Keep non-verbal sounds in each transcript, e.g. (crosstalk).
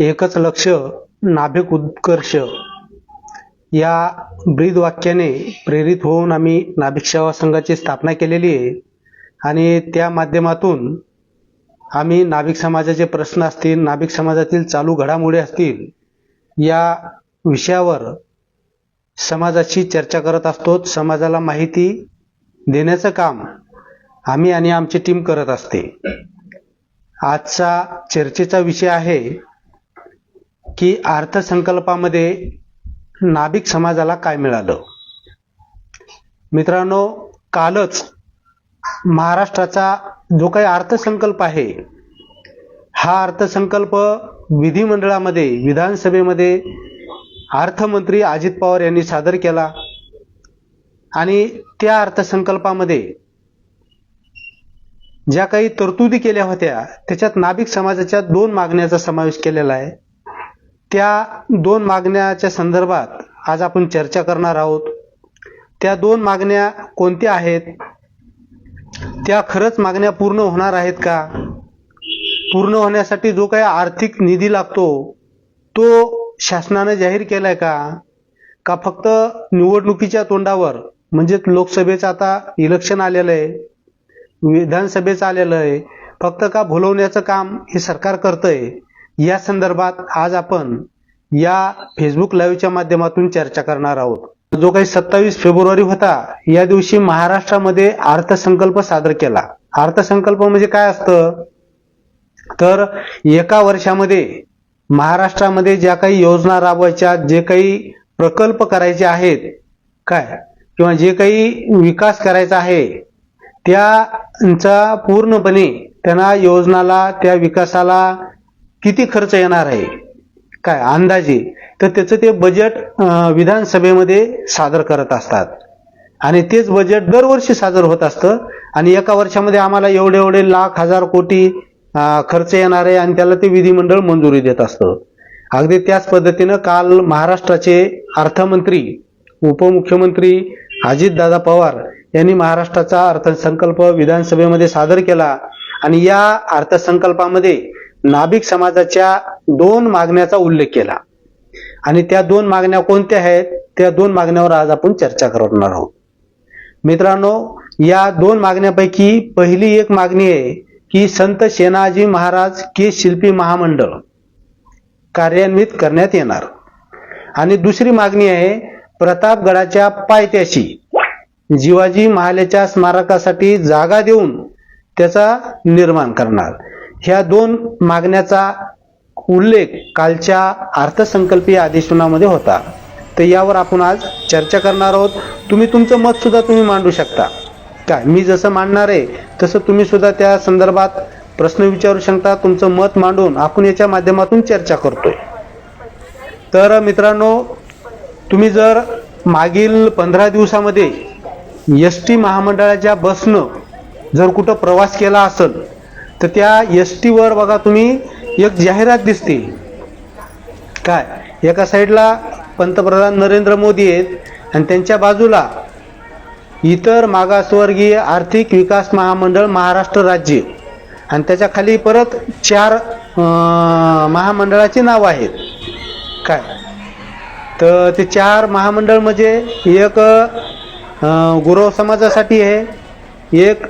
एकच लक्ष नाभिक उत्कर्ष. या ब्रीद वाक्याने प्रेरित होऊन आम्ही नाभिक सेवा संघाची स्थापना केलेली आहे. आणि त्या माध्यमातून आम्ही नाभिक समाजाचे प्रश्न असतील नाभिक समाजातील चालू घडामोडी असतील या विषयावर समाजाशी चर्चा करत असतो. समाजाला माहिती देण्याचं काम आम्ही आणि आमची टीम करत असते. आजचा चर्चेचा विषय आहे की अर्थसंकल्पामध्ये नाभिक समाजाला काय मिळालं? मित्रांनो कालच महाराष्ट्राचा जो काही अर्थसंकल्प आहे हा अर्थसंकल्प विधिमंडळामध्ये विधानसभेमध्ये अर्थमंत्री अजित पवार यांनी सादर केला आणि त्या अर्थसंकल्पामध्ये ज्या काही तरतुदी केल्या होत्या त्याच्यात नाभिक समाजाच्या दोन मागण्याचा समावेश केलेला आहे. त्या दोन मागण्याच्या संदर्भात आज आपण चर्चा करणार आहोत. त्या दोन मागण्या कोणत्या आहेत? त्या खरंच मागण्या पूर्ण होणार आहेत का? पूर्ण होण्यासाठी जो काही आर्थिक निधी लागतो तो शासनानं जाहीर केलाय का? का फक्त निवडणुकीच्या तोंडावर म्हणजेच लोकसभेचं आता इलेक्शन आलेलं आहे विधानसभेचं आलेलं आहे फक्त का भुलवण्याचं काम हे सरकार करतंय? या संदर्भात आज आपण या फेसबुक लाईव्हच्या माध्यमातून चर्चा करणार आहोत. जो काही सत्तावीस फेब्रुवारी होता या दिवशी महाराष्ट्रामध्ये अर्थसंकल्प सादर केला. अर्थसंकल्प म्हणजे काय असतं? तर एका वर्षामध्ये महाराष्ट्रामध्ये ज्या काही योजना राबवायच्या जे काही प्रकल्प करायचे आहेत काय? किंवा जे काही विकास करायचा आहे त्याचा पूर्णपणे त्यांना योजनाला त्या विकासाला किती खर्च येणार आहे? काय अंदाजे? तर त्याचं ते बजेट विधानसभेमध्ये सादर करत असतात. आणि तेच बजेट दरवर्षी सादर होत असतं. आणि एका वर्षामध्ये आम्हाला एवढे एवढे लाख हजार कोटी खर्च येणार आहे आणि त्याला ते विधिमंडळ मंजुरी देत असतं. अगदी त्याच पद्धतीनं काल महाराष्ट्राचे अर्थमंत्री उपमुख्यमंत्री अजितदादा पवार यांनी महाराष्ट्राचा अर्थसंकल्प विधानसभेमध्ये सादर केला. आणि या अर्थसंकल्पामध्ये नाभिक समाजाच्या दोन मागण्याचा उल्लेख केला. आणि त्या दोन मागण्या कोणत्या आहेत? त्या दोन मागण्यावर आज आपण चर्चा करणार आहोत. मित्रांनो या दोन मागण्यापैकी पहिली एक मागणी आहे की संत सेनाजी महाराज के शिल्पी महामंडळ कार्यान्वित करण्यात येणार. आणि दुसरी मागणी आहे प्रतापगडाच्या पायथ्याशी. जिवाजी महालेच्या स्मारकासाठी जागा देऊन त्याचा निर्माण करणार. ह्या दोन मागण्याचा उल्लेख कालच्या अर्थसंकल्पीय अधिवेशनामध्ये होता. तर यावर आपण आज चर्चा करणार आहोत. तुम्ही तुमचं मत सुद्धा तुम्ही मांडू शकता. काय? मी जसं मांडणार आहे तसं तुम्ही सुद्धा त्या संदर्भात प्रश्न विचारू शकता. तुमचं मत मांडून आपण याच्या माध्यमातून चर्चा करतोय. तर मित्रांनो तुम्ही जर मागील पंधरा दिवसामध्ये एस टी महामंडळाच्या बसनं जर कुठं प्रवास केला असेल तर त्या एस टीवर बघा तुम्ही एक जाहिरात दिसते. काय? एका साईडला पंतप्रधान नरेंद्र मोदी आहेत आणि त्यांच्या बाजूला इतर मागासवर्गीय आर्थिक विकास महामंडळ महाराष्ट्र राज्य. आणि त्याच्याखाली परत चार महामंडळाची नावं आहेत. काय? तर ते चार महामंडळ म्हणजे एक गुरव समाजासाठी आहे एक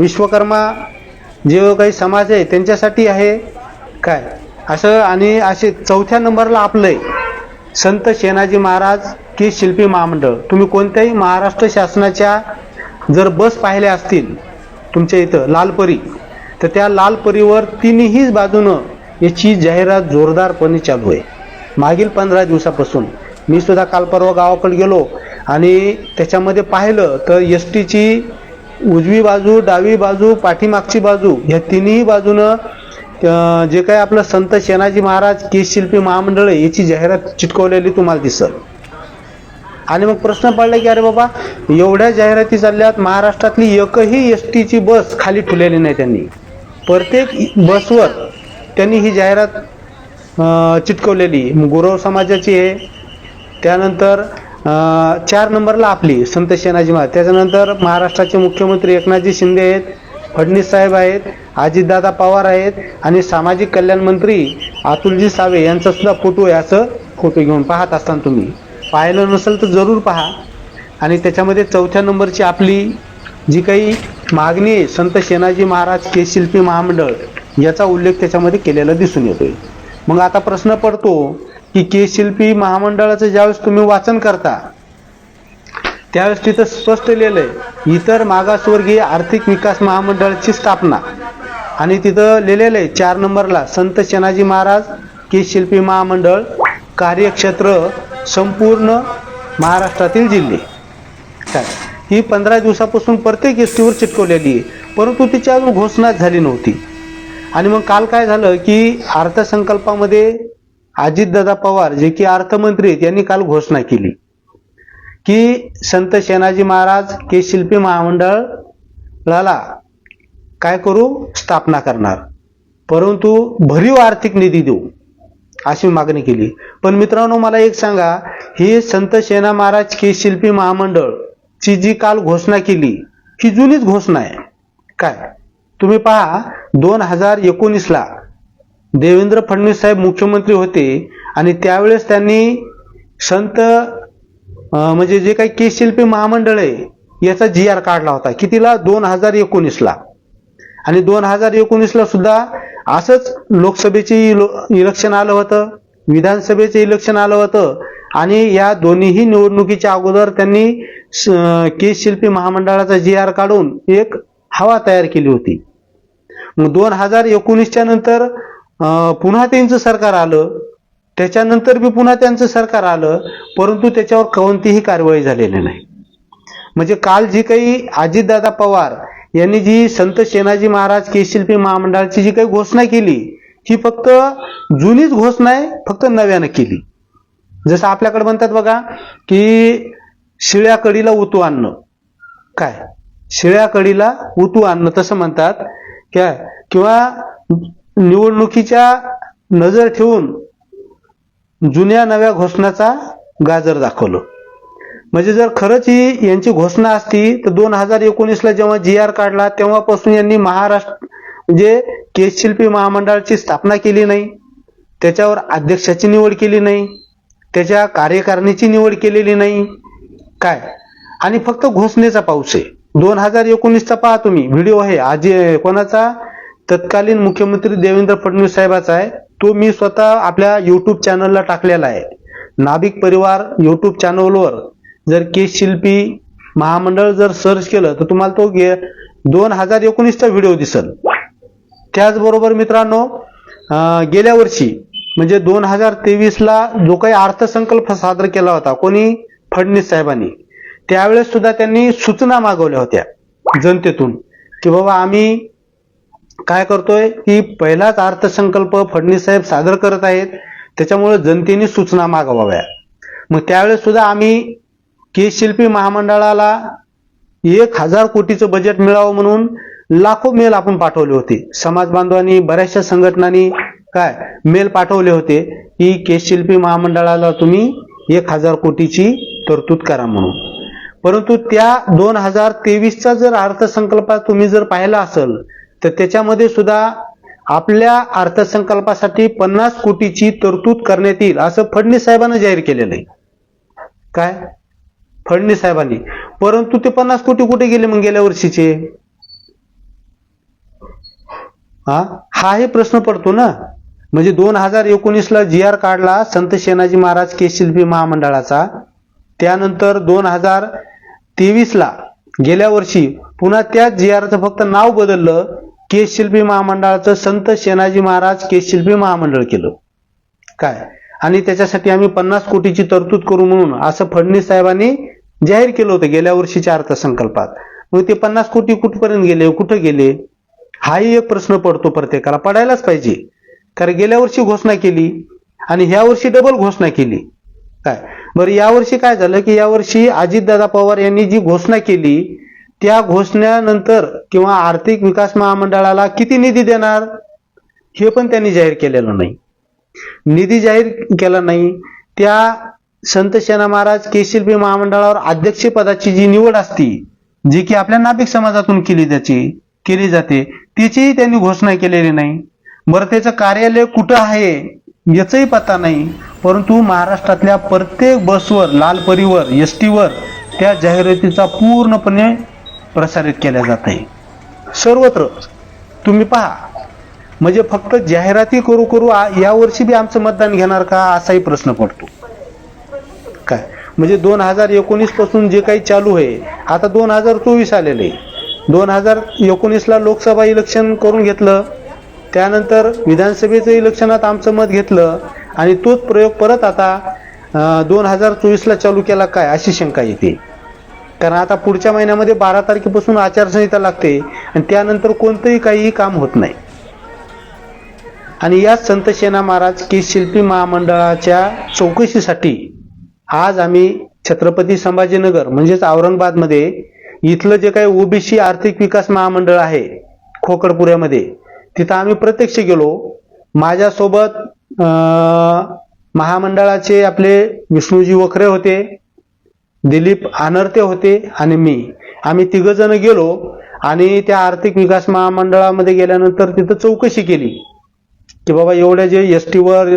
विश्वकर्मा जे काही समाज आहे त्यांच्यासाठी आहे काय? असं आणि असे चौथ्या नंबरला आपलं आहे संत शेनाजी महाराज की शिल्पी महामंडळ. तुम्ही कोणत्याही महाराष्ट्र शासनाच्या जर बस पाहिल्या असतील तुमच्या इथं लालपरी तर त्या लालपरीवर तिन्ही बाजूनं याची जाहिरात जोरदारपणे चालू आहे. मागील पंधरा दिवसापासून मी सुद्धा काल परवा गावाकडे गेलो आणि त्याच्यामध्ये पाहिलं तर एस टीची उजवी बाजू डावी बाजू पाठीमागची बाजू ह्या तिन्ही बाजूनं जे काही आपलं संत शेनाजी महाराज केस शिल्पी महामंडळ आहे याची जाहिरात चिटकवलेली तुम्हाला दिसल. आणि मग प्रश्न पडला की अरे बाबा एवढ्या जाहिराती चालल्यात महाराष्ट्रातली एकही एस टीची बस खाली ठेवलेली नाही त्यांनी. प्रत्येक बसवर त्यांनी ही जाहिरात चिटकवलेली. मग गुरव समाजाची आहे. त्यानंतर चार नंबरला आपली संत शेनाजी महाराज. त्याच्यानंतर महाराष्ट्राचे मुख्यमंत्री एकनाथजी शिंदे आहेत फडणवीस साहेब आहेत अजितदादा पवार आहेत आणि सामाजिक कल्याण मंत्री अतुलजी सावे यांचा सुद्धा फोटो आहे असं फोटो घेऊन पाहत असताना तुम्ही. पाहिलं नसेल तर जरूर पहा. आणि त्याच्यामध्ये चौथ्या नंबरची आपली जी काही मागणी आहे संत शेनाजी महाराज के शिल्पी महामंडळ याचा उल्लेख त्याच्यामध्ये केलेला दिसून येतोय. मग आता प्रश्न पडतो की के शिल्पी महामंडळाचं ज्यावेळेस तुम्ही वाचन करता त्यावेळेस तिथं स्पष्ट लिहिलंय इतर मागासवर्गीय आर्थिक विकास महामंडळाची स्थापना. आणि तिथं लिहिलेलं आहे चार नंबरला संत शनाजी महाराज के शिल्पी महामंडळ कार्यक्षेत्र संपूर्ण महाराष्ट्रातील जिल्हे. काय? ही पंधरा दिवसापासून प्रत्येक एसटीवर चिटकवलेली आहे. परंतु तिची अजून घोषणाच झाली नव्हती. आणि मग काल काय झालं की अर्थसंकल्पामध्ये अजितदादा पवार जे की अर्थमंत्री आहेत यांनी काल घोषणा केली. की संत शेनाजी महाराज के शिल्पी महामंडळाला काय करू? स्थापना करणार. परंतु भरीव आर्थिक निधी देऊ अशी मागणी केली. पण मित्रांनो मला एक सांगा ही संत शेना महाराज के शिल्पी महामंडळ ची जी काल घोषणा केली ही जुनीच घोषणा आहे. काय? तुम्ही पहा दोन हजार एकोणीसला देवेंद्र फडणवीस साहेब मुख्यमंत्री होते आणि त्यावेळेस त्यांनी संत म्हणजे जे काही के शिल्पी महामंडळ आहे याचा जी आर काढला होता. कितीला? दोन हजार एकोणीसला. आणि दोन हजार एकोणीसला सुद्धा असंच लोकसभेचे इलो- इलेक्शन आलं होतं विधानसभेचे इलेक्शन आलं होतं आणि या दोन्हीही निवडणुकीच्या अगोदर त्यांनी केस शिल्पी महामंडळाचा जी आर काढून एक हवा तयार केली होती. मग दोन हजार एकोणीसच्या नंतर पुन्हा त्यांचं सरकार आलं त्याच्यानंतर बी पुन्हा त्यांचं सरकार आलं परंतु त्याच्यावर कोणतीही कारवाई झालेली नाही. म्हणजे काल जी काही अजितदादा पवार यांनी जी संत शेनाजी महाराज केशिल्पी महामंडळाची जी काही घोषणा केली ही फक्त जुनीच घोषणा आहे फक्त नव्यानं केली. जसं आपल्याकडे म्हणतात बघा की शिळ्या कडीला उतू आणणं. काय? शिळ्या कडीला उतू आणणं तसं म्हणतात. काय? किंवा निवडणुकीच्या नजर ठेवून जुन्या नव्या घोषणाचा गाजर दाखवलं. म्हणजे जर खरंच ही यांची घोषणा असती तर दोन हजार एकोणीसला जेव्हा जी आर काढला तेव्हापासून यांनी महाराष्ट्र म्हणजे केस शिल्पी महामंडळाची स्थापना केली नाही त्याच्यावर अध्यक्षाची निवड केली नाही त्याच्या कार्यकारिणीची निवड केलेली नाही. काय? आणि फक्त घोषणेचा पाऊस आहे. दोन हजार एकोणीसचा पहा तुम्ही व्हिडिओ आहे. आज कोणाचा? तत्कालीन मुख्यमंत्री देवेंद्र फडणवीस साहेबाचा आहे. तो मी स्वतः आपल्या युट्यूब चॅनलला टाकलेला आहे. नाभिक परिवार युट्यूब चॅनलवर जर केस शिल्पी महामंडळ जर सर्च केलं तर तुम्हाला तो गे दोन हजार एकोणीसचा व्हिडिओ दिसल. त्याचबरोबर मित्रांनो गेल्या वर्षी म्हणजे दोन हजार तेवीसला जो काही अर्थसंकल्प सादर केला होता कोणी? फडणवीस साहेबांनी. त्यावेळेस सुद्धा त्यांनी सूचना मागवल्या होत्या जनतेतून की बाबा आम्ही काय करतोय की पहिलाच अर्थसंकल्प फडणवीस साहेब सादर करत आहेत. त्याच्यामुळे जनतेने सूचना मागवाव्या. मग त्यावेळेस सुद्धा आम्ही केशशिल्पी महामंडळाला एक हजार कोटीचं बजेट मिळावं म्हणून लाखो मेल आपण पाठवले होते. समाज बांधवांनी बऱ्याचशा संघटनांनी काय मेल पाठवले होते की केशशिल्पी महामंडळाला तुम्ही एक हजार कोटीची तरतूद करा म्हणून. परंतु त्या दोन हजार तेवीसचा जर अर्थसंकल्प तुम्ही जर पाहिला असेल तर त्याच्यामध्ये सुद्धा आपल्या अर्थसंकल्पासाठी पन्नास कोटीची तरतूद करण्यात येईल असं फडणवीस साहेबांनी जाहीर केलेलं आहे. काय? फडणवीस साहेबांनी. परंतु ते पन्नास कोटी कुठे गेले मग गेल्या वर्षीचे? हा हाही प्रश्न पडतो ना. म्हणजे दोन हजार एकोणीसला जी आर काढला संत शेनाजी महाराज के शिल्पी महामंडळाचा. त्यानंतर दोन हजार तेवीसला गेल्या वर्षी पुन्हा त्याच जी आरचं फक्त नाव बदललं. केशिल्पी महामंडळाचं संत शेनाजी महाराज केशिल्पी महामंडळ केलं. काय? आणि त्याच्यासाठी आम्ही पन्नास कोटीची तरतूद करू म्हणून असं फडणवीस साहेबांनी जाहीर केलं होतं गेल्या वर्षीच्या अर्थसंकल्पात. मग ते पन्नास कोटी कुठपर्यंत गेले? कुठं गेले? हाही एक प्रश्न पडतो प्रत्येकाला. पडायलाच पाहिजे. कारण गेल्या वर्षी घोषणा केली आणि ह्या वर्षी डबल घोषणा केली. काय? बरं यावर्षी काय झालं की यावर्षी अजितदादा पवार यांनी जी घोषणा केली त्या घोषण्यानंतर किंवा आर्थिक विकास महामंडळाला किती निधी देणार हे पण त्यांनी जाहीर केलेलं नाही. निधी जाहीर केला नाही. त्या संत सेना महाराज केशिल्पी महामंडळावर अध्यक्षपदाची जी निवड असती जी की आपल्या नाभिक समाजातून केली त्याची केली जाते त्याचीही त्यांनी घोषणा केलेली नाही. बरं त्याचं कार्यालय कुठं आहे याचाही पत्ता नाही. परंतु महाराष्ट्रातल्या प्रत्येक बसवर लाल परीवर एस टीवर त्या जाहिरातीचा पूर्णपणे प्रसारित केल्या जात आहे. सर्वत्र तुम्ही पहा. म्हणजे फक्त जाहिराती करू करू आ- यावर्षी बी आमचं मतदान घेणार का असाही प्रश्न पडतो. काय? म्हणजे दोन हजार एकोणीसपासून जे काही चालू आहे आता दोन हजार चोवीस आलेले दोन हजार एकोणीसला लोकसभा इलेक्शन करून घेतलं त्यानंतर विधानसभेचं इलेक्शनात आमचं मत घेतलं आणि तोच प्रयोग परत आता दोन हजार चोवीसला चालू केला काय अशी शंका येते. कारण आता पुढच्या महिन्यामध्ये बारा तारखेपासून आचारसंहिता लागते आणि त्यानंतर कोणतंही काहीही काम होत नाही. आणि याच संत सेना महाराज की शिल्पी महामंडळाच्या चौकशीसाठी आज आम्ही छत्रपती संभाजीनगर म्हणजेच औरंगाबादमध्ये इथलं जे काही ओबीसी आर्थिक विकास महामंडळ आहे खोकडपुऱ्यामध्ये तिथं आम्ही प्रत्यक्ष गेलो. माझ्यासोबत महामंडळाचे आपले विष्णूजी वखरे होते. दिलीप आनर्ते होते आणि मी. आम्ही तिघ जण गेलो आणि त्या आर्थिक विकास महामंडळामध्ये गेल्यानंतर तिथं चौकशी केली. की बाबा एवढ्या जे एस टीवर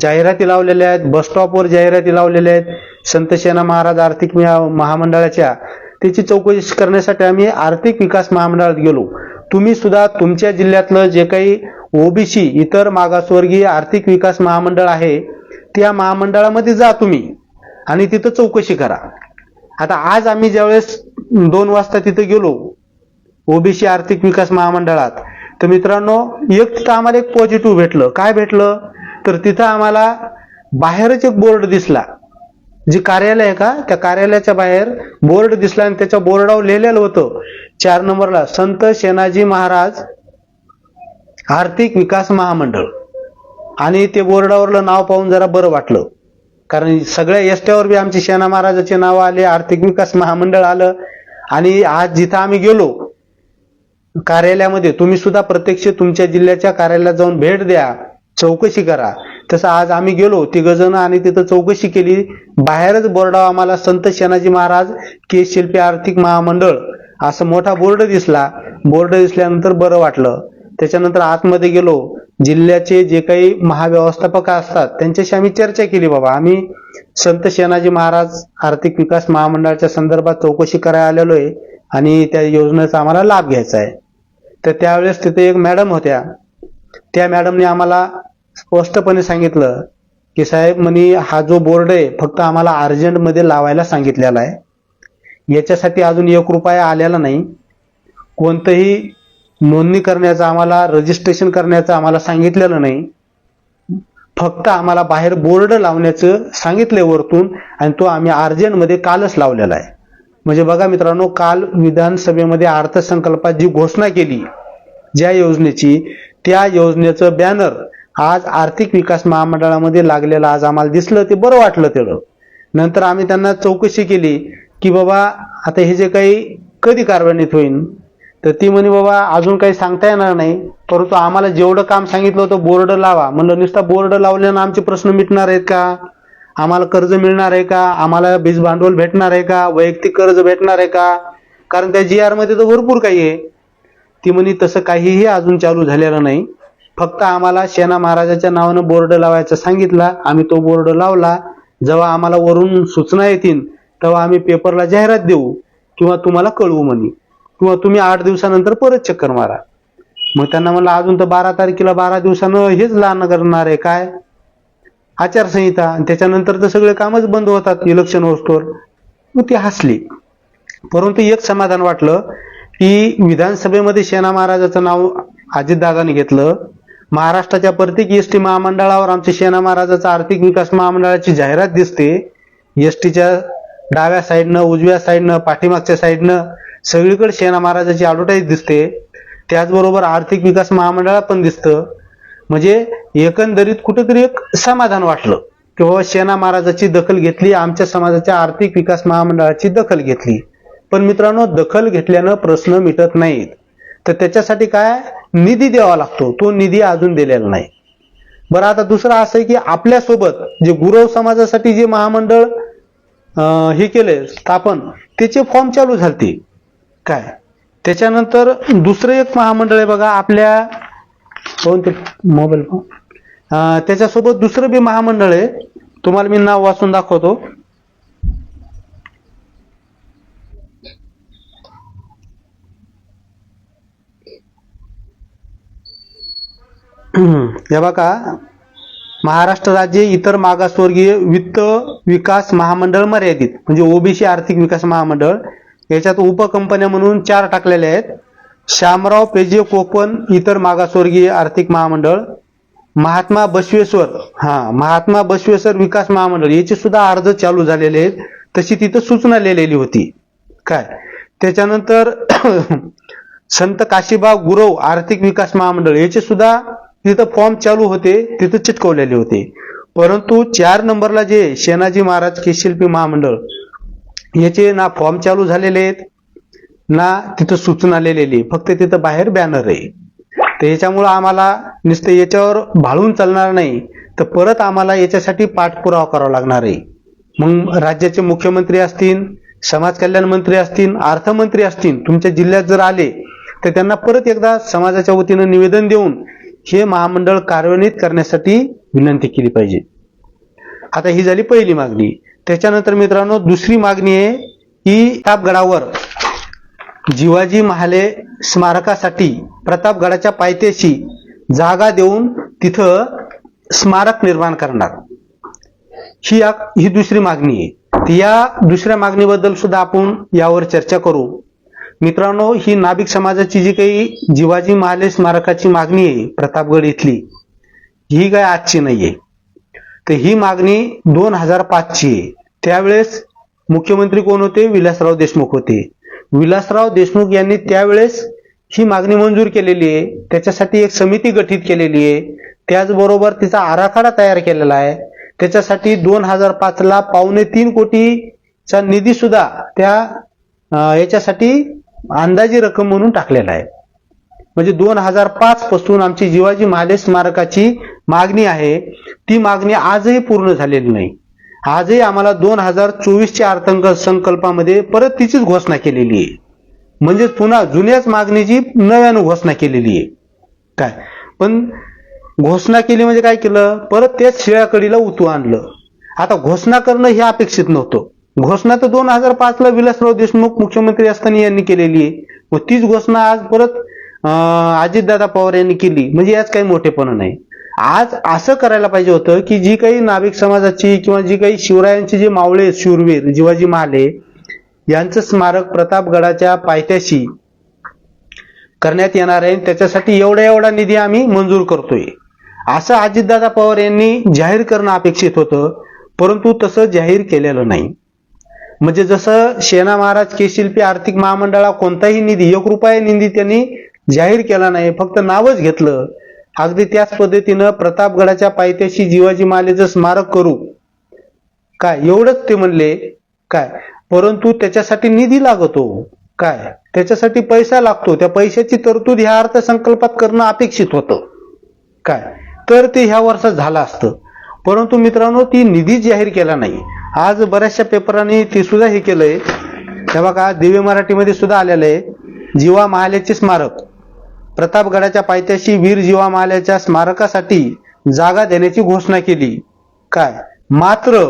जाहिराती लावलेल्या आहेत बस स्टॉपवर जाहिराती लावलेल्या आहेत संत सेना महाराज आर्थिक महामंडळाच्या त्याची चौकशी करण्यासाठी आम्ही आर्थिक विकास महामंडळात गेलो. तुम्ही सुद्धा तुमच्या जिल्ह्यातलं जे काही ओबीसी इतर मागासवर्गीय आर्थिक विकास महामंडळ आहे त्या महामंडळामध्ये जा तुम्ही. आणि तिथं चौकशी करा. आता आज आम्ही ज्यावेळेस दोन वाजता तिथं गेलो ओबीसी आर्थिक विकास महामंडळात तर मित्रांनो एक तिथं आम्हाला एक पॉझिटिव्ह भेटलं. काय भेटलं? तर तिथं आम्हाला बाहेरच एक बोर्ड दिसला. जे कार्यालय आहे का? त्या कार्यालयाच्या बाहेर बोर्ड दिसला आणि त्याच्या बोर्डावर लिहिलेलं होतं चार नंबरला संत सेनाजी महाराज आर्थिक विकास महामंडळ. आणि ते बोर्डावरलं नाव पाहून जरा बरं वाटलं. कारण सगळ्या एसट्यावर बी आमचे सेना महाराजाचे नाव आले आर्थिक विकास महामंडळ आलं. आणि आज जिथं आम्ही गेलो कार्यालयामध्ये तुम्ही सुद्धा प्रत्यक्ष तुमच्या जिल्ह्याच्या कार्यालयात जाऊन भेट द्या चौकशी करा. तसं आज आम्ही गेलो तिघजण आणि तिथं चौकशी केली. बाहेरच बोर्डावर आम्हाला संत शेनाजी महाराज के शिल्पी आर्थिक महामंडळ असं मोठा बोर्ड दिसला. बोर्ड दिसल्यानंतर बरं वाटलं. त्याच्यानंतर आतमध्ये गेलो. जिल्ह्याचे जे काही महाव्यवस्थापक असतात त्यांच्याशी आम्ही चर्चा केली बाबा. आम्ही संत सेनाजी महाराज आर्थिक विकास महामंडळाच्या संदर्भात चौकशी करायला आलेलो आहे आणि त्या योजनेचा आम्हाला लाभ घ्यायचा आहे. तर त्यावेळेस तिथे एक मॅडम होत्या. त्या मॅडमने आम्हाला स्पष्टपणे सांगितलं की साहेब म्हणे हा जो बोर्ड आहे फक्त आम्हाला अर्जंटमध्ये लावायला सांगितलेला आहे. याच्यासाठी अजून एक रुपया आलेला नाही. कोणतंही नोंदणी करण्याचं आम्हाला रजिस्ट्रेशन करण्याचं आम्हाला सांगितलेलं नाही. फक्त आम्हाला बाहेर बोर्ड लावण्याचं सांगितलंय वरतून आणि तो आम्ही अर्जंटमध्ये कालच लावलेला आहे. म्हणजे बघा मित्रांनो काल विधानसभेमध्ये अर्थसंकल्पात जी घोषणा केली ज्या योजनेची त्या योजनेचं बॅनर आज आर्थिक विकास महामंडळामध्ये लागलेलं आज आम्हाला दिसलं ते बरं वाटलं तेवढं. नंतर आम्ही त्यांना चौकशी केली की बाबा आता हे जे काही कधी कार्यान्वित होईल तर ती म्हणे बाबा अजून काही सांगता येणार नाही. परंतु आम्हाला जेवढं काम सांगितलं होतं बोर्ड लावा. म्हणलं नुसता बोर्ड लावल्यानं आमचे प्रश्न मिटणार आहेत का? आम्हाला कर्ज मिळणार आहे का? आम्हाला बीज भांडवल भेटणार आहे का? वैयक्तिक कर्ज भेटणार आहे का? कारण त्या जी आरमध्ये तर भरपूर काही आहे. ती म्हणे तसं काहीही अजून चालू झालेलं नाही. फक्त आम्हाला सेना महाराजाच्या नावानं बोर्ड लावायचं सांगितला. आम्ही तो बोर्ड लावला. जेव्हा आम्हाला वरून सूचना येतील तेव्हा आम्ही पेपरला जाहिरात देऊ किंवा तुम्हाला कळवू म्हणे. किंवा तुम्ही आठ दिवसानंतर परत चक्कर मारा. मग त्यांना म्हणलं अजून तर बारा तारखेला बारा दिवसानं हेच लहान करणार आहे काय? आचारसंहिता. त्याच्यानंतर तर सगळे कामच बंद होतात इलेक्शन होस्टवर मग ती हसली. परंतु एक समाधान वाटलं की विधानसभेमध्ये सेना महाराजाचं नाव अजितदादाने घेतलं. महाराष्ट्राच्या प्रत्येक एस टी महामंडळावर आमच्या सेना महाराजाचा आर्थिक विकास महामंडळाची जाहिरात दिसते. एस टीच्या डाव्या साईडनं उजव्या साईडनं पाठीमागच्या साईडनं सगळीकडे सेना महाराजाची ॲडव्हर्टाईज दिसते. त्याचबरोबर आर्थिक विकास महामंडळात पण दिसतं. म्हणजे एकंदरीत कुठेतरी एक समाधान वाटलं. की बाबा सेना महाराजाची दखल घेतली आमच्या समाजाच्या आर्थिक विकास महामंडळाची दखल घेतली. पण मित्रांनो दखल घेतल्यानं प्रश्न मिटत नाहीत. तर त्याच्यासाठी काय? निधी द्यावा लागतो. तो निधी अजून दिलेला नाही. बरं आता दुसरं असं आहे की आपल्यासोबत जे गुरव समाजासाठी जे महामंडळ हे केले स्थापन त्याचे फॉर्म चालू झालते. काय? त्याच्यानंतर दुसरं एक महामंडळ आहे बघा आपल्या पाहून ते मोबाईल पाहून त्याच्यासोबत दुसरं बी महामंडळ आहे. तुम्हाला मी नाव वाचून दाखवतो. (clears throat) हे बघा महाराष्ट्र राज्य इतर मागासवर्गीय वित्त विकास महामंडळ मर्यादित म्हणजे ओबीसी आर्थिक विकास महामंडळ. याच्यात उपकंपन्या म्हणून चार टाकलेल्या आहेत. शामराव पेजे कोकण इतर मागासवर्गीय आर्थिक महामंडळ महात्मा बसवेश्वर हा महात्मा बसवेश्वर विकास महामंडळ याचे सुद्धा अर्ज चालू झालेले आहेत. तशी तिथं सूचना लिहिलेली होती. काय? त्याच्यानंतर (clears throat) संत काशीबा गुरव आर्थिक विकास महामंडळ याचे सुद्धा तिथं फॉर्म चालू होते तिथं चिटकवलेले होते. परंतु चार नंबरला जे शेनाजी महाराज केशिल्पी महामंडळ याचे ना फॉर्म चालू झालेले आहेत ना तिथं सूचना लिहिलेली फक्त तिथं बाहेर बॅनर आहे. तर याच्यामुळं आम्हाला नुसतं याच्यावर भाळून चालणार नाही तर परत आम्हाला याच्यासाठी पाठपुरावा करावा लागणार आहे. मग राज्याचे मुख्यमंत्री असतील समाज कल्याण मंत्री असतील अर्थमंत्री असतील तुमच्या जिल्ह्यात जर आले तर त्यांना परत एकदा समाजाच्या वतीनं निवेदन देऊन हे महामंडळ कार्यान्वित करण्यासाठी विनंती केली पाहिजे. आता ही झाली पहिली मागणी. त्याच्यानंतर मित्रांनो दुसरी मागणी आहे की प्रतापगडावर जिवाजी महाले स्मारकासाठी प्रतापगडाच्या पायथ्याशी जागा देऊन तिथं स्मारक निर्माण करणार. ही ही दुसरी मागणी आहे. या दुसऱ्या मागणीबद्दल सुद्धा आपण यावर चर्चा करू. मित्रांनो ही नाभिक समाजाची जी काही जिवाजी महाले स्मारकाची मागणी आहे प्रतापगड इथली ही काय आजची नाहीये. तर ही मागणी दोन हजार पाचची आहे. त्यावेळेस मुख्यमंत्री कोण होते? विलासराव देशमुख होते. विलासराव देशमुख यांनी त्यावेळेस ही मागणी मंजूर केलेली आहे. त्याच्यासाठी एक समिती गठीत केलेली आहे. त्याचबरोबर तिचा आराखडा तयार केलेला आहे. त्याच्यासाठी दोन हजार पाचला पावणे तीन कोटीचा निधी सुद्धा त्या याच्यासाठी अंदाजी रक्कम म्हणून टाकलेला आहे. म्हणजे दोन हजार पाच पासून आमची जिवाजी महाले स्मारकाची मागणी आहे. ती मागणी आजही पूर्ण झालेली नाही. आजही आम्हाला दोन हजार चोवीसच्या अर्थसंकल्पामध्ये परत तिचीच घोषणा केलेली आहे. म्हणजे पुन्हा जुन्याच मागणीची नव्यानं घोषणा केलेली आहे. काय? पण घोषणा केली म्हणजे काय केलं? परत त्याच शिळ्याकडीला उतू आणलं. आता घोषणा करणं हे अपेक्षित नव्हतं. घोषणा तर दोन हजार पाचला विलासराव देशमुख मुख्यमंत्री असताना यांनी केलेली आहे. मग तीच घोषणा आज परत अजितदादा पवार यांनी केली. म्हणजे याच काही मोठेपणा नाही. आज असं करायला पाहिजे होतं की जी काही नाभिक समाजाची किंवा जी काही शिवरायांची जे मावळे शूरवीर जिवाजी महाले यांचं स्मारक प्रतापगडाच्या पायथ्याशी करण्यात येणार आहे. त्याच्यासाठी एवढा एवढा निधी आम्ही मंजूर करतोय. असं अजितदादा पवार यांनी जाहीर करणं अपेक्षित होतं परंतु तसं जाहीर केलेलं नाही. म्हणजे जसं सेना महाराज केशिल्पी आर्थिक महामंडळा कोणताही निधी एक रुपया निधी त्यांनी जाहीर केला नाही फक्त नावच घेतलं अगदी त्याच पद्धतीनं प्रतापगडाच्या पायथ्याशी जिवाजी मालेचं स्मारक करू. काय? एवढंच ते म्हणले काय? परंतु त्याच्यासाठी निधी लागतो. काय? त्याच्यासाठी पैसा लागतो. त्या पैशाची तरतूद ह्या अर्थसंकल्पात करणं अपेक्षित होतं. काय? तर ते ह्या वर्षात झालं असतं. परंतु मित्रांनो ती निधी जाहीर केला नाही. आज बऱ्याचशा पेपरांनी ते सुद्धा हे केलंय. तेव्हा बघा दिव्य मराठीमध्ये सुद्धा आलेलं आहे. जीवा महालेचे स्मारक. प्रतापगडाच्या पायथ्याशी वीर जीवा स्मारकासाठी जागा देण्याची घोषणा केली. काय? मात्र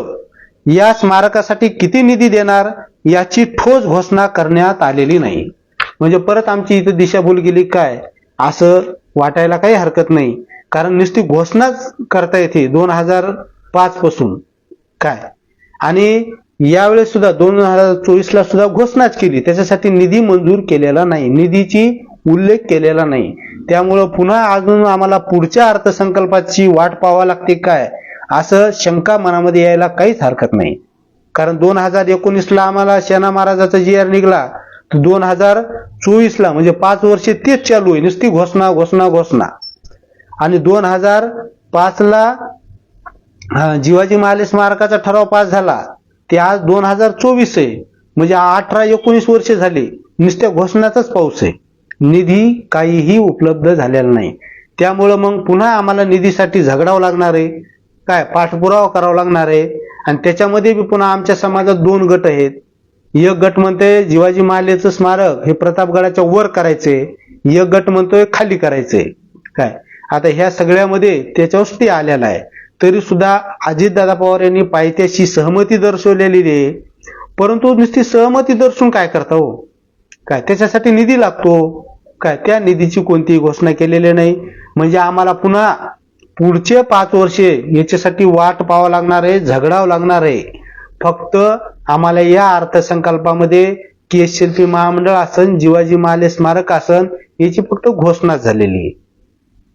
या स्मारकासाठी किती निधी देणार याची ठोस घोषणा करण्यात आलेली नाही. म्हणजे परत आमची इथं दिशाभूल गेली काय? असं वाटायला काही हरकत नाही. कारण नुसती घोषणाच करता येते दोन हजार पाच पासून. काय? आणि यावेळेस सुद्धा दोन हजार चोवीस ला सुद्धा घोषणाच केली. त्याच्यासाठी निधी मंजूर केलेला नाही. निधीची उल्लेख केलेला नाही. त्यामुळं पुन्हा अजून आम्हाला पुढच्या अर्थसंकल्पाची वाट पाहावा लागते काय असं शंका मनामध्ये यायला काहीच हरकत नाही. कारण दोन हजार एकोणीसला आम्हाला सेना महाराजाचा जी आर निघाला. तर दोन हजार चोवीसला म्हणजे पाच वर्षे तेच चालू आहे. नुसती घोषणा घोषणा घोषणा. आणि दोन हजार पाचला जिवाजी महाले स्मारकाचा ठराव पास झाला. ते आज दोन हजार चोवीस आहे. म्हणजे अठरा एकोणीस वर्षे झाली. नुसत्या घोषणाचाच पाऊस आहे. निधी काहीही उपलब्ध झालेला नाही. त्यामुळं मग पुन्हा आम्हाला निधीसाठी झगडावं लागणार आहे. काय पाठपुरावा करावा लागणार आहे. आणि त्याच्यामध्ये बी पुन्हा आमच्या समाजात दोन गट आहेत. एक गट म्हणतोय जिवाजी महालेचं स्मारक हे प्रतापगडाच्या वर करायचे. एक गट म्हणतोय खाली करायचे. काय आता ह्या सगळ्यामध्ये त्याच्यावर स्टे आलेला आहे. तरी सुद्धा अजितदादा पवार यांनी पायथ्याशी सहमती दर्शवलेली आहे परंतु नुसती सहमती दर्शवून काय करता हो? काय त्याच्यासाठी निधी लागतो. काय त्या निधीची कोणतीही घोषणा केलेली नाही. म्हणजे आम्हाला पुन्हा पुढचे पाच वर्षे याच्यासाठी वाट पाहावं लागणार आहे झगडावं लागणार आहे. फक्त आम्हाला या अर्थसंकल्पामध्ये केस शिल्पी महामंडळ असन जिवाजी माले स्मारक असन याची फक्त घोषणा झालेली आहे.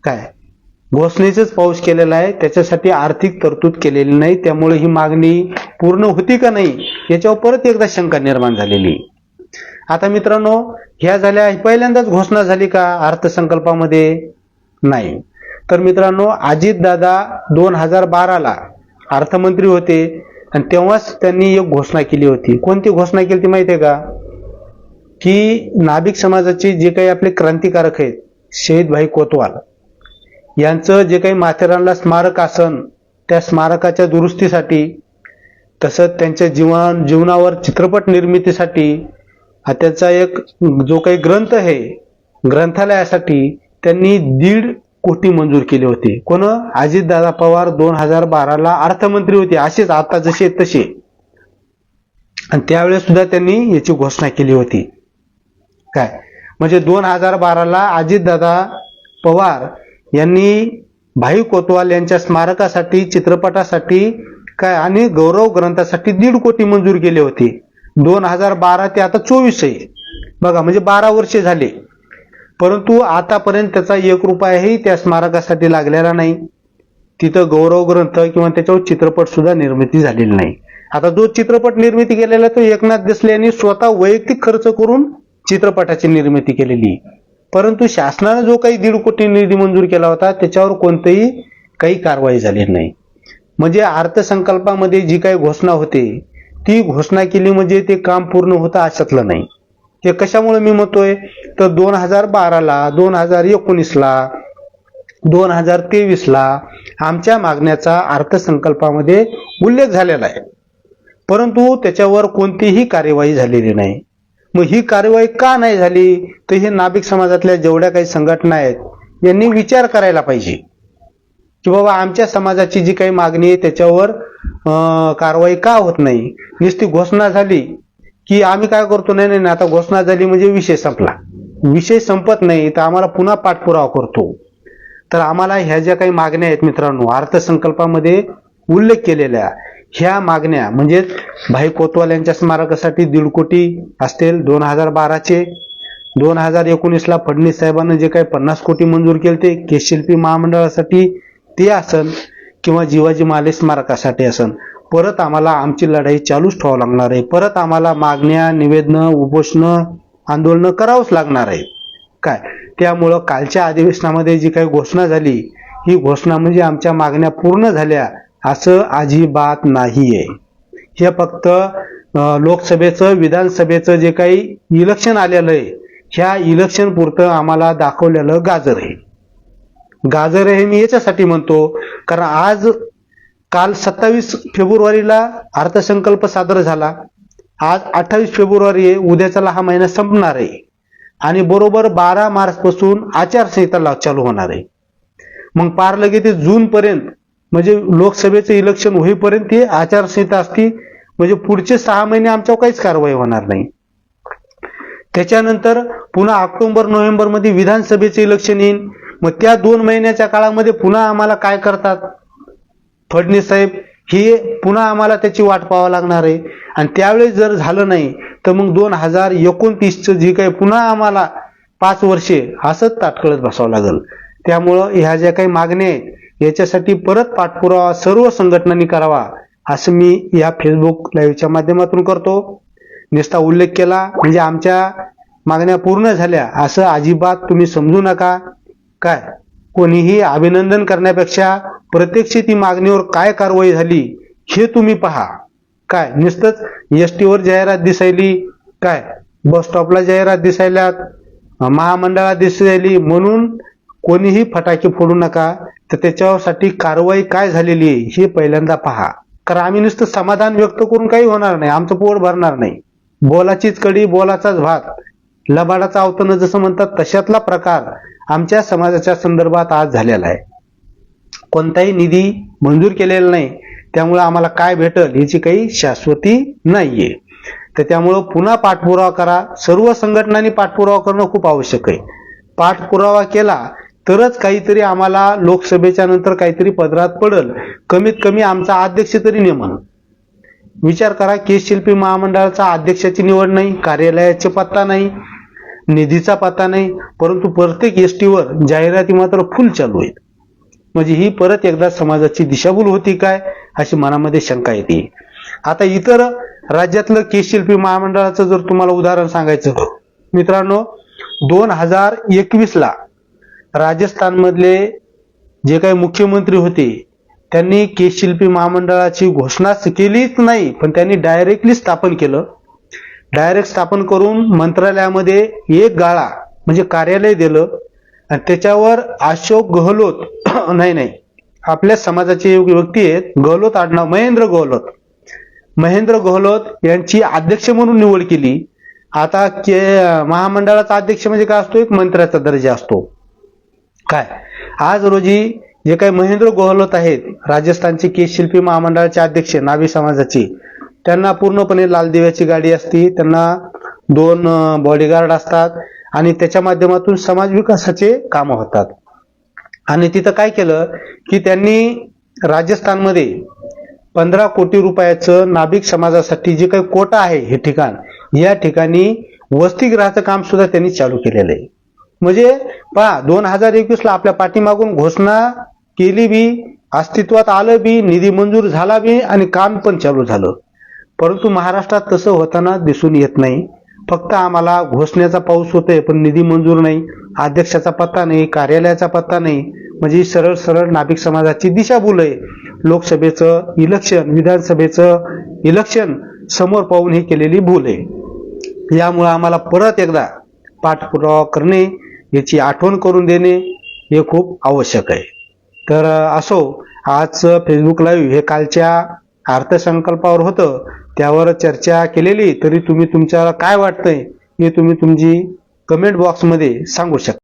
काय घोषणेचाच पाऊस केलेला आहे. त्याच्यासाठी आर्थिक तरतूद केलेली नाही. त्यामुळे ही मागणी पूर्ण होती का नाही याच्यावर परत एकदा शंका निर्माण झालेली आहे. आता मित्रांनो ह्या झाल्या पहिल्यांदाच घोषणा झाली का अर्थसंकल्पामध्ये? नाही. तर मित्रांनो अजितदादा दोन हजार बाराला अर्थमंत्री होते आणि तेव्हाच त्यांनी एक घोषणा केली होती. कोणती घोषणा केली ती माहिती आहे का? की नाभिक समाजाचे जे काही आपले क्रांतिकारक आहेत शहीद भाई कोतवाल यांचं जे काही माथेरानला स्मारक आसन त्या स्मारकाच्या दुरुस्तीसाठी तसंच त्यांच्या जीवन जीवनावर चित्रपट निर्मितीसाठी हा त्याचा एक जो काही ग्रंथ आहे ग्रंथालयासाठी त्यांनी दीड कोटी मंजूर केले होते. कोण? अजितदादा पवार दोन हजार बाराला अर्थमंत्री होते असेच आता जसे तसे. आणि त्यावेळेस सुद्धा त्यांनी याची घोषणा केली होती. काय? म्हणजे दोन हजार बाराला अजितदादा पवार यांनी भाई कोतवाल यांच्या स्मारकासाठी चित्रपटासाठी काय? आणि गौरव ग्रंथासाठी दीड कोटी मंजूर केले होते. दोन हजार बारा ते आता चोवीस आहे. बघा म्हणजे बारा वर्षे झाले. परंतु आतापर्यंत त्याचा एक रुपयाही त्या स्मारकासाठी लागलेला नाही. तिथं गौरव ग्रंथ किंवा त्याच्यावर चित्रपट सुद्धा निर्मिती झालेली नाही. आता जो चित्रपट निर्मिती केलेला तो एकनाथ देसले यांनी स्वतः वैयक्तिक खर्च करून चित्रपटाची निर्मिती केलेली परंतु शासनानं जो काही दीड कोटी निधी मंजूर केला होता त्याच्यावर कोणतीही काही कारवाई झाली नाही. म्हणजे अर्थसंकल्पामध्ये जी काही घोषणा होते ती घोषणा केली म्हणजे ते काम पूर्ण होतं अशातलं नाही. हे कशामुळे मी म्हणतोय? तर दोन हजार बाराला दोन हजार एकोणीसला दोन हजार तेवीसला आमच्या मागण्याचा अर्थसंकल्पामध्ये उल्लेख झालेला आहे. परंतु त्याच्यावर कोणतीही कार्यवाही झालेली नाही. मग ही कार्यवाही का नाही झाली? तर हे नाभिक समाजातल्या जेवढ्या काही संघटना आहेत यांनी विचार करायला पाहिजे. की बाबा आमच्या समाजाची जी काही मागणी आहे त्याच्यावर कारवाई का होत नाही? नुसती घोषणा झाली की आम्ही काय करतो? नाही नाही आता घोषणा झाली म्हणजे विषय संपला. विषय संपत नाही तर आम्हाला पुन्हा पाठपुरावा करतो. तर आम्हाला ह्या ज्या काही मागण्या आहेत मित्रांनो अर्थसंकल्पामध्ये उल्लेख केलेल्या ह्या मागण्या म्हणजेच भाई कोतवाल यांच्या स्मारकासाठी दीड कोटी असतील दोन हजार बाराचे. दोन हजार एकोणीसला फडणवीस साहेबांना जे काही पन्नास कोटी मंजूर केले ते केशिल्पी महामंडळासाठी ते असन किंवा जिवाजी माले स्मारकासाठी असन परत आम्हाला आमची लढाई चालूच ठेवावं लागणार आहे. परत आम्हाला मागण्या निवेदनं उपोषणं आंदोलनं करावंच लागणार आहे. काय? त्यामुळं कालच्या अधिवेशनामध्ये जी काही घोषणा झाली ही घोषणा म्हणजे आमच्या मागण्या पूर्ण झाल्या असं अजिबात नाही आहे हे फक्त लोकसभेचं विधानसभेचं जे काही इलेक्शन आलेलं आहे ह्या इलेक्शन पुरतं आम्हाला दाखवलेलं गाजर आहे. गाजर हे मी याच्यासाठी म्हणतो कारण आज काल सत्तावीस फेब्रुवारीला अर्थसंकल्प सादर झाला. आज अठ्ठावीस फेब्रुवारी आहे उद्याचा हा महिना संपणार आहे. आणि बरोबर बारा मार्च पासून आचारसंहिता चालू होणार आहे. मग पार लगे ते जून पर्यंत म्हणजे लोकसभेचं इलेक्शन होईपर्यंत ही आचारसंहिता असती म्हणजे पुढचे सहा महिने आमच्यावर काहीच कारवाई होणार नाही. त्याच्यानंतर पुन्हा ऑक्टोबर नोव्हेंबरमध्ये विधानसभेचे इलेक्शन येईल मग त्या दोन महिन्याच्या काळामध्ये पुन्हा आम्हाला काय करतात? फडणीस साहेब हे पुन्हा आम्हाला त्याची वाट पाहावं लागणार आहे. आणि त्यावेळेस जर झालं नाही तर मग दोन हजार एकोणतीसचं जे काही पुन्हा आम्हाला पाच वर्षे असंच ताटकळत बसावं लागेल. त्यामुळं ह्या ज्या काही मागण्या आहेत याच्यासाठी परत पाठपुरावा सर्व संघटनांनी करावा असं मी या फेसबुक लाईव्हच्या माध्यमातून करतो. निस्ता उल्लेख केला म्हणजे आमच्या मागण्या पूर्ण झाल्या असं अजिबात तुम्ही समजू नका. काय? कोणीही अभिनंदन करण्यापेक्षा प्रत्यक्ष ती मागणीवर काय कारवाई झाली हे तुम्ही पहा. काय? नुसतंच एस टीवर जाहिरात दिसायली काय? बस स्टॉपला जाहिरात दिसायल्यात महामंडळात दिसायली म्हणून कोणीही फटाके फोडू नका. तर त्याच्यासाठी कारवाई काय झालेली आहे हे पहिल्यांदा पहा. कारण आम्ही नुसतं समाधान व्यक्त करून काही होणार नाही आमचं पोट भरणार नाही. बोलाचीच कडी बोलाचाच भात. लबाडाचा अवतन जसं म्हणतात तशातला प्रकार. आमच्या समाजाच्या संदर्भात आज झालेला आहे. कोणताही निधी मंजूर केलेला नाही त्यामुळे आम्हाला काय भेटल याची काही शाश्वती नाहीये. तर त्यामुळं पुन्हा पाठपुरावा करा. सर्व संघटनांनी पाठपुरावा करणं खूप आवश्यक आहे. पाठपुरावा केला तरच काहीतरी आम्हाला लोकसभेच्या नंतर काहीतरी पदरात पडल. कमीत कमी आमचा अध्यक्ष तरी नेमन. विचार करा केस शिल्पी महामंडळाचा अध्यक्षाची निवड नाही कार्यालयाचे पत्ता नाही. निधीचा पाता नाही परंतु प्रत्येक एस टीवर जाहिराती मात्र फुल चालू आहेत. म्हणजे ही परत एकदा समाजाची दिशाभूल होती काय अशी मनामध्ये शंका येते. आता इतर राज्यातलं केशशिल्पी महामंडळाचं जर तुम्हाला उदाहरण सांगायचं मित्रांनो दोन हजार एकवीस ला राजस्थानमधले जे काही मुख्यमंत्री होते त्यांनी केशशिल्पी महामंडळाची घोषणाच केलीच नाही पण त्यांनी डायरेक्टली स्थापन केलं. डायरेक्ट स्थापन करून मंत्रालयामध्ये एक गाळा म्हणजे कार्यालय दिलं आणि त्याच्यावर अशोक गहलोत (clears throat) नाही नाही आपल्या समाजाचे व्यक्ती आहेत गहलोत आडनाव महेंद्र गहलोत. महेंद्र गहलोत यांची अध्यक्ष म्हणून निवड केली. आता के महामंडळाचा अध्यक्ष म्हणजे काय असतो? एक मंत्र्याचा दर्जा असतो. काय? आज रोजी जे काही महेंद्र गोहलोत आहेत राजस्थानचे केस शिल्पी महामंडळाचे अध्यक्ष नाभी समाजाचे त्यांना पूर्णपणे लाल दिव्याची गाडी असते त्यांना दोन बॉडीगार्ड असतात आणि त्याच्या माध्यमातून समाज विकासाचे कामं होतात. आणि तिथं काय केलं की त्यांनी राजस्थानमध्ये पंधरा कोटी रुपयाचं नाभिक समाजासाठी जे काही कोटा आहे हे ठिकाण या ठिकाणी वसतिगृहाचं काम सुद्धा त्यांनी चालू केलेलं आहे. म्हणजे पहा दोन हजार एकवीसला आपल्या पाठीमागून घोषणा केली बी अस्तित्वात आलं बी निधी मंजूर झाला बी आणि काम पण चालू झालं. परंतु महाराष्ट्रात तसं होताना दिसून येत नाही. फक्त आम्हाला घोषण्याचा पाऊस होतोय पण निधी मंजूर नाही अध्यक्षाचा पत्ता नाही कार्यालयाचा पत्ता नाही म्हणजे सरळ सरळ नाभिक समाजाची दिशाभूल आहे लोकसभेचं इलेक्शन विधानसभेचं इलेक्शन समोर पाहून ही केलेली भूल आहे यामुळे आम्हाला परत एकदा पाठपुरावा करणे याची आठवण करून देणे हे खूप आवश्यक आहे. तर असो आज फेसबुक लाईव्ह हे कालच्या अर्थसंकल्पावर होतं. त्यावर चर्चा केलेली तरी तुम्ही तुमच्याला काय वाटतंय हे तुम्ही तुमची कमेंट बॉक्समध्ये सांगू शकता.